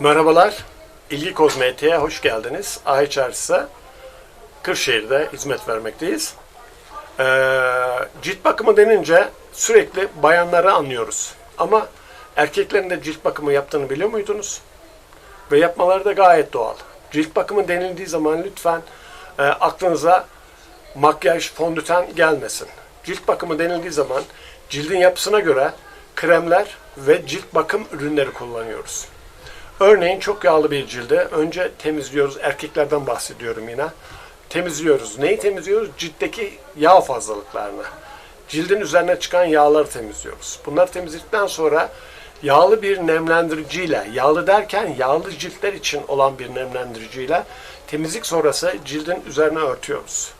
Merhabalar, İlgi Kozmetik'e hoş geldiniz. Ay Çarşısı, Kırşehir'de hizmet vermekteyiz. Ee, cilt bakımı denince sürekli bayanları anlıyoruz. Ama erkeklerin de cilt bakımı yaptığını biliyor muydunuz? Ve yapmaları da gayet doğal. Cilt bakımı denildiği zaman lütfen e, aklınıza makyaj, fondöten gelmesin. Cilt bakımı denildiği zaman cildin yapısına göre kremler ve cilt bakım ürünleri kullanıyoruz. Örneğin çok yağlı bir cilde önce temizliyoruz. Erkeklerden bahsediyorum yine. Temizliyoruz. Neyi temizliyoruz? Ciltteki yağ fazlalıklarını. Cildin üzerine çıkan yağları temizliyoruz. Bunları temizledikten sonra yağlı bir nemlendiriciyle, yağlı derken yağlı ciltler için olan bir nemlendiriciyle temizlik sonrası cildin üzerine örtüyoruz.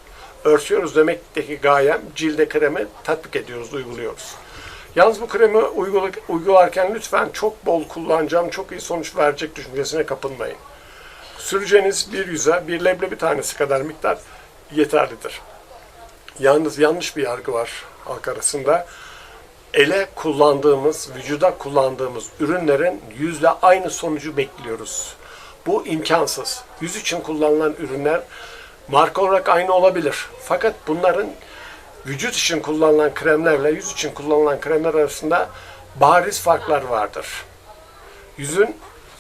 Örtüyoruz demekteki gayem cilde kremi tatbik ediyoruz, uyguluyoruz. Yalnız bu kremi uygula- uygularken lütfen çok bol kullanacağım, çok iyi sonuç verecek düşüncesine kapılmayın. Süreceğiniz bir yüze bir leblebi tanesi kadar miktar yeterlidir. Yalnız yanlış bir yargı var halk arasında. Ele kullandığımız, vücuda kullandığımız ürünlerin yüzle aynı sonucu bekliyoruz. Bu imkansız. Yüz için kullanılan ürünler marka olarak aynı olabilir. Fakat bunların vücut için kullanılan kremlerle yüz için kullanılan kremler arasında bariz farklar vardır. Yüzün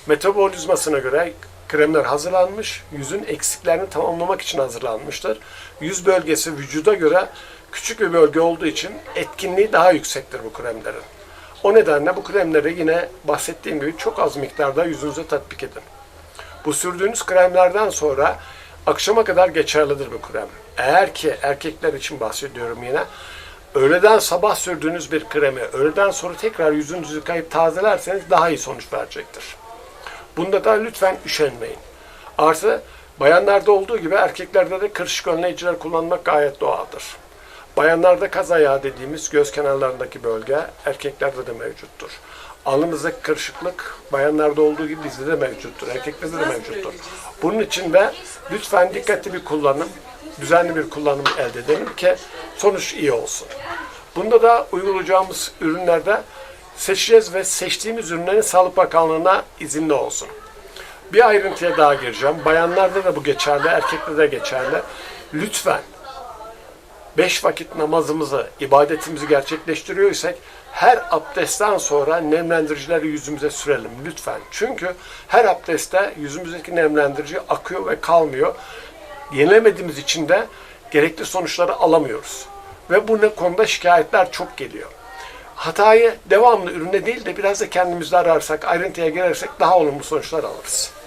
metabolizmasına göre kremler hazırlanmış, yüzün eksiklerini tamamlamak için hazırlanmıştır. Yüz bölgesi vücuda göre küçük bir bölge olduğu için etkinliği daha yüksektir bu kremlerin. O nedenle bu kremleri yine bahsettiğim gibi çok az miktarda yüzünüze tatbik edin. Bu sürdüğünüz kremlerden sonra akşama kadar geçerlidir bu krem. Eğer ki erkekler için bahsediyorum yine, öğleden sabah sürdüğünüz bir kremi öğleden sonra tekrar yüzünüzü yıkayıp tazelerseniz daha iyi sonuç verecektir. Bunda da lütfen üşenmeyin. Artı bayanlarda olduğu gibi erkeklerde de kırışık önleyiciler kullanmak gayet doğaldır. Bayanlarda kaz ayağı dediğimiz göz kenarlarındaki bölge erkeklerde de mevcuttur. Alnımızdaki kırışıklık bayanlarda olduğu gibi bizde de mevcuttur. Erkeklerde de mevcuttur. Bunun için de lütfen dikkatli bir kullanım, düzenli bir kullanım elde edelim ki sonuç iyi olsun. Bunda da uygulayacağımız ürünlerde seçeceğiz ve seçtiğimiz ürünlerin Sağlık Bakanlığı'na izinli olsun. Bir ayrıntıya daha gireceğim. Bayanlarda da bu geçerli, erkeklerde de geçerli. Lütfen beş vakit namazımızı, ibadetimizi gerçekleştiriyorsak her abdestten sonra nemlendiricileri yüzümüze sürelim lütfen. Çünkü her abdestte yüzümüzdeki nemlendirici akıyor ve kalmıyor. Yenilemediğimiz için de gerekli sonuçları alamıyoruz. Ve bu ne konuda şikayetler çok geliyor. Hatayı devamlı ürüne değil de biraz da kendimizde ararsak, ayrıntıya girersek daha olumlu sonuçlar alırız.